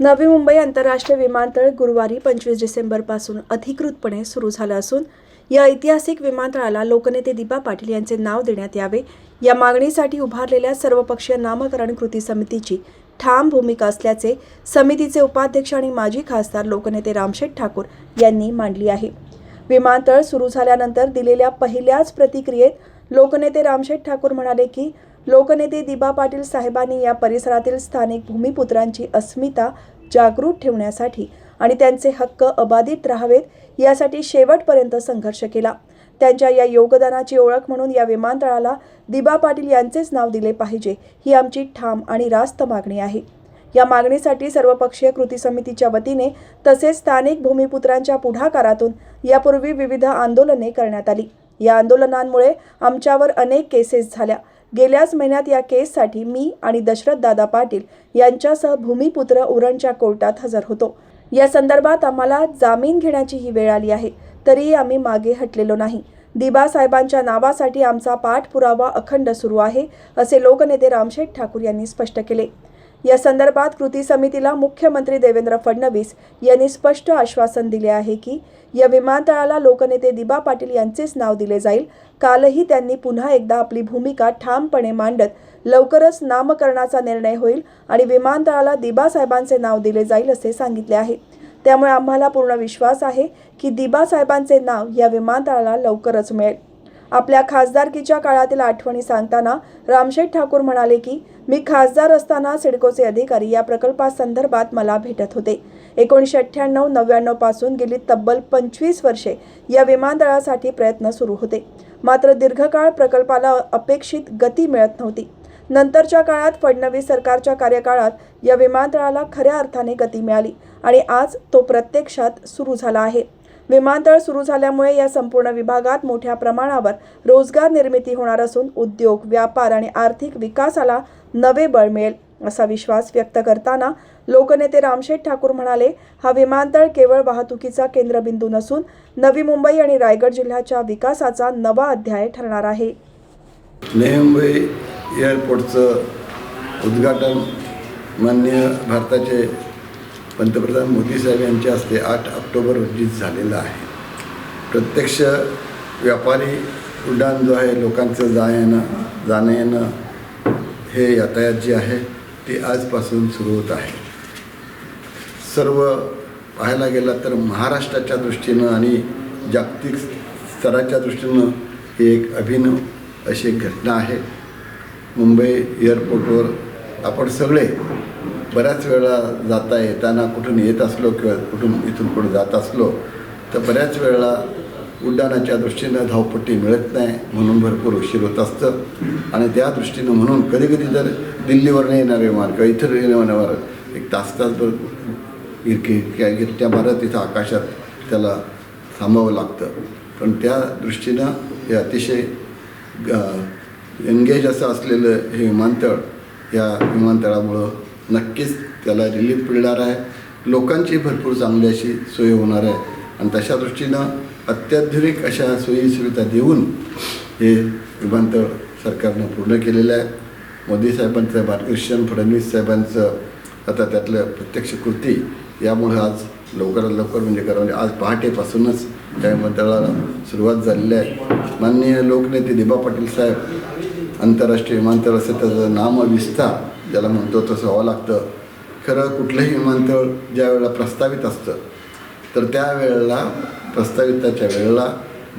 नवी मुंबई आंतरराष्ट्रीय विमानतळ गुरुवारी पंचवीस डिसेंबरपासून अधिकृतपणे सुरू झालं असून या ऐतिहासिक विमानतळाला लोकनेते दीपा पाटील यांचे नाव देण्यात यावे या मागणीसाठी उभारलेल्या सर्वपक्षीय नामकरण कृती समितीची ठाम भूमिका असल्याचे समितीचे उपाध्यक्ष आणि माजी खासदार लोकनेते रामशेठ ठाकूर यांनी मांडली आहे. विमानतळ सुरू झाल्यानंतर दिलेल्या पहिल्याच प्रतिक्रियेत लोकनेते रामशेठ ठाकूर म्हणाले की लोकनेते दिबा पाटील साहेबांनी या परिसरातील स्थानिक भूमिपुत्रांची अस्मिता जागृत ठेवण्यासाठी आणि त्यांचे हक्क अबाधित राहावेत यासाठी शेवटपर्यंत संघर्ष केला. त्यांच्या या योगदानाची ओळख म्हणून या विमानतळाला दिबा पाटील यांचेच नाव दिले पाहिजे ही आमची ठाम आणि रास्त मागणी आहे. या मागणीसाठी सर्वपक्षीय कृती समितीच्या वतीने तसेच स्थानिक भूमिपुत्रांच्या पुढाकारातून यापूर्वी विविध आंदोलने करण्यात आली. या आंदोलनांमुळे आमच्यावर अनेक केसेस झाल्या. गेल्याच महिन्यात या केससाठी मी आणि दशरथ दादा पाटील यांच्यासह भूमिपुत्र उरणच्या कोर्टात हजर होतो. या संदर्भात आम्हाला जामीन घेण्याची ही वेळ आली आहे. तरीही आम्ही मागे हटलेलो नाही. दिबा साहेबांच्या नावासाठी आमचा पाठपुरावा अखंड सुरू आहे असे लोकनेते रामशेठ ठाकूर यांनी स्पष्ट केले. या संदर्भात कृती समितीला मुख्यमंत्री देवेंद्र फडणवीस यांनी स्पष्ट आश्वासन दिले आहे की या विमानतळाला लोकनेते दिबा पाटील यांचेच नाव दिले जाईल. कालही त्यांनी पुन्हा एकदा आपली भूमिका ठामपणे मांडत लवकरच नामकरणाचा निर्णय होईल आणि विमानतळाला दिबा साहेबांचे नाव दिले जाईल असे सांगितले आहे. त्यामुळे आम्हाला पूर्ण विश्वास आहे की दिबा साहेबांचे नाव या विमानतळाला लवकरच मिळेल. आपल्या खासदारकीच्या काळातील आठवणी सांगताना रामशेठ ठाकूर म्हणाले की मी खासदार असताना सिडकोचे अधिकारी या प्रकल्पासंदर्भात मला भेटत होते. एकोणीसशे अठ्ठ्याण्णव नव्याण्णवपासून गेली तब्बल पंचवीस वर्षे या विमानतळासाठी प्रयत्न सुरू होते. मात्र दीर्घकाळ प्रकल्पाला अपेक्षित गती मिळत नव्हती. नंतरच्या काळात फडणवीस सरकारच्या कार्यकाळात या विमानतळाला खऱ्या अर्थाने गती मिळाली आणि आज तो प्रत्यक्षात सुरू झाला आहे. विमानतळ सुरू झाल्यामुळे या संपूर्ण विभागात मोठ्या प्रमाणावर रोजगार निर्मिती होणार असून उद्योग व्यापार आणि आर्थिक विकासाला नवे बळ मिळेल असा विश्वास व्यक्त करताना लोकनेते रामशेठ ठाकूर म्हणाले हा विमानतळ केवळ वाहतुकीचा केंद्रबिंदू नसून नवी मुंबई आणि रायगड जिल्ह्याच्या विकासाचा नवा अध्याय ठरणार आहे. नवी मुंबई एअरपोर्टचं उद्घाटन माननीय भारताचे पंतप्रधान मोदी साहेब यांच्या हस्ते आठ ऑक्टोबर रोजीच झालेलं आहे. प्रत्यक्ष व्यापारी उड्डाण जो आहे लोकांचं जा येणं जाणं येणं हे यातायात जे आहे ते आजपासून सुरू होत आहे. सर्व पाहायला गेला तर महाराष्ट्राच्या दृष्टीनं आणि जागतिक स्तराच्या दृष्टीनं ही एक अभिनव अशी एक घटना आहे. मुंबई एअरपोर्टवर आपण सगळे बऱ्याच वेळा जाता येताना कुठून येत असलो किंवा कुठून इथून पुढे जात असलो तर बऱ्याच वेळा उड्डाणाच्या दृष्टीनं धावपट्टी मिळत नाही म्हणून भरपूर उशीर होत असतं. आणि त्या दृष्टीनं म्हणून कधी कधी जर दिल्लीवरनं येणारे विमान किंवा इथं विमानावर एक तास तासभर इरकी इरक्या गिरट्या मारत तिथं आकाशात त्याला थांबावं लागतं. पण त्या दृष्टीनं हे अतिशय एंगेज असं असलेलं हे विमानतळ या विमानतळामुळं नक्कीच त्याला रिलीफ मिळणार आहे. लोकांची भरपूर चांगली अशी सोय होणार आहे. आणि तशा दृष्टीनं अत्याधुनिक अशा सोयीसुविधा देऊन हे विमानतळ सरकारनं पूर्ण केलेलं आहे. मोदी साहेबांचं बालकृष्ण फडणवीस साहेबांचं आता त्यातलं प्रत्यक्ष कृती यामुळे आज लवकरात लवकर म्हणजे करा म्हणजे आज पहाटेपासूनच त्या विमानतळाला सुरुवात झालेली आहे. माननीय लोकनेते दिबा पाटील साहेब आंतरराष्ट्रीय विमानतळ असं त्याचं नाम विस्तार ज्याला म्हणतो तसं व्हावं लागतं. खरं कुठलंही विमानतळ ज्या वेळेला प्रस्तावित असतं तर त्यावेळेला प्रस्ताविताच्या वेळेला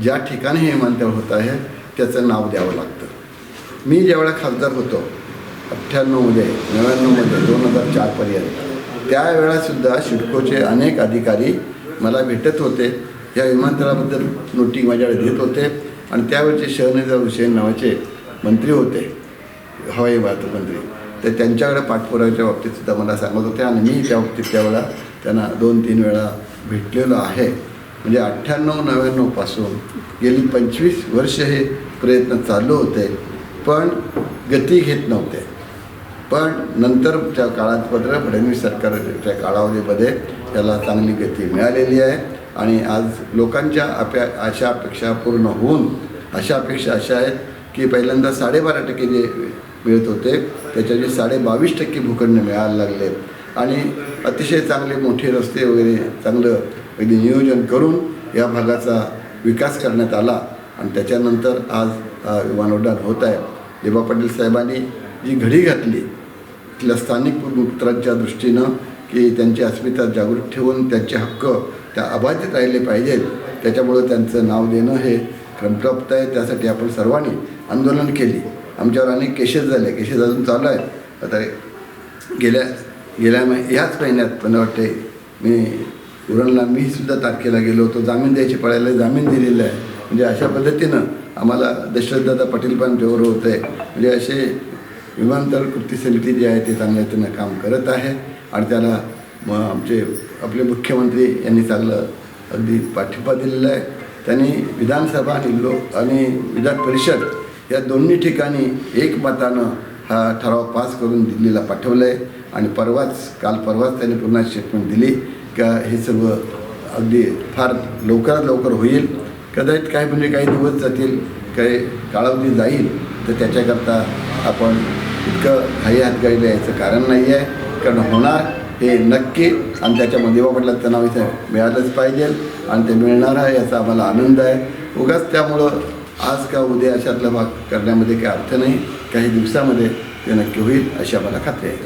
ज्या ठिकाणी हे विमानतळ होत आहे त्याचं नाव द्यावं लागतं. मी ज्यावेळेला खासदार होतो अठ्ठ्याण्णवमध्ये नव्याण्णवमध्ये दोन हजार चारपर्यंत त्यावेळासुद्धा शिडकोचे अनेक अधिकारी मला भेटत होते. या विमानतळाबद्दल नोटी माझ्याकडे देत होते. आणि त्यावेळचे शहनजा हुसेन नावाचे मंत्री होते हवाई वाहतूक मंत्री तर त्यांच्याकडे पाठपुराव्याच्या बाबतीत सुद्धा मला सांगत होते आणि मी त्या बाबतीत त्यावेळेला त्यांना दोन तीन वेळा भेटलेलो आहे. म्हणजे अठ्ठ्याण्णव नव्याण्णवपासून गेली पंचवीस वर्ष हे प्रयत्न चालू होते पण गती घेत नव्हते. पण नंतरच्या काळात मात्र फडणवीस सरकारच्या कालावधीमध्ये त्याला चांगली गती मिळालेली आहे आणि आज लोकांच्या अप्या अशा अपेक्षा पूर्ण होऊन अशा अपेक्षा अशा आहेत की पहिल्यांदा साडेबारा टक्के जे मिळत होते त्याच्याचे साडे बावीस टक्के भूखंड मिळायला लागले. आणि अतिशय चांगले मोठे रस्ते वगैरे चांगलं अगदी नियोजन करून या भागाचा विकास करण्यात आला. आणि त्याच्यानंतर आज विमानोड्डाण होत आहे. देवा पाटील साहेबांनी जी घडी घातली तिथल्या स्थानिक मित्रांच्या दृष्टीनं की त्यांची अस्मिता जागृत ठेवून त्यांचे हक्क त्या अबाधित राहिले पाहिजेत. त्याच्यामुळं त्यांचं नाव देणं हे क्रमप्राप्त आहे त्यासाठी आपण सर्वांनी आंदोलन केली. आमच्यावर अनेक केसेस झाले. केसेस अजून चालू आहेत. आता गेल्या गेल्या महि ह्याच महिन्यात मला वाटते मी उरणला मीसुद्धा तारखेला गेलो होतो. जामीन द्यायची पडायला जामीन दिलेला आहे. म्हणजे अशा पद्धतीनं आम्हाला दशरथदादा पाटील पण जोर होत आहे म्हणजे असे विमानतळ कृती समिती जी आहे ते चांगल्या रीतीनं काम करत आहे. आणि त्याला मग आमचे आपले मुख्यमंत्री यांनी चांगलं अगदी पाठिंबा दिलेला आहे. त्यांनी विधानसभा आणि लोक आणि विधान परिषद या दोन्ही ठिकाणी एकमतानं हा ठराव पास करून दिल्लीला पाठवलं आहे आणि परवाच काल परवाच त्यांनी पुन्हा स्टेटमेंट दिली का हे सर्व अगदी फार लवकरात लवकर होईल. कदाचित काय म्हणजे काही दिवस जातील काही कालावधी जाईल तर त्याच्याकरता आपण इतकं घाई हातगाडीला यायचं कारण नाही आहे कारण होणार हे नक्की आणि त्याच्यामध्ये बाबा त्यांना इथे मिळालंच पाहिजे आणि ते मिळणार आहे याचा आम्हाला आनंद आहे. उगाच त्यामुळं आज का उद्या अशातला भाग करण्यामध्ये काही अर्थ नाही. काही दिवसामध्ये ते नक्की होईल अशी आम्हाला खात्री आहे.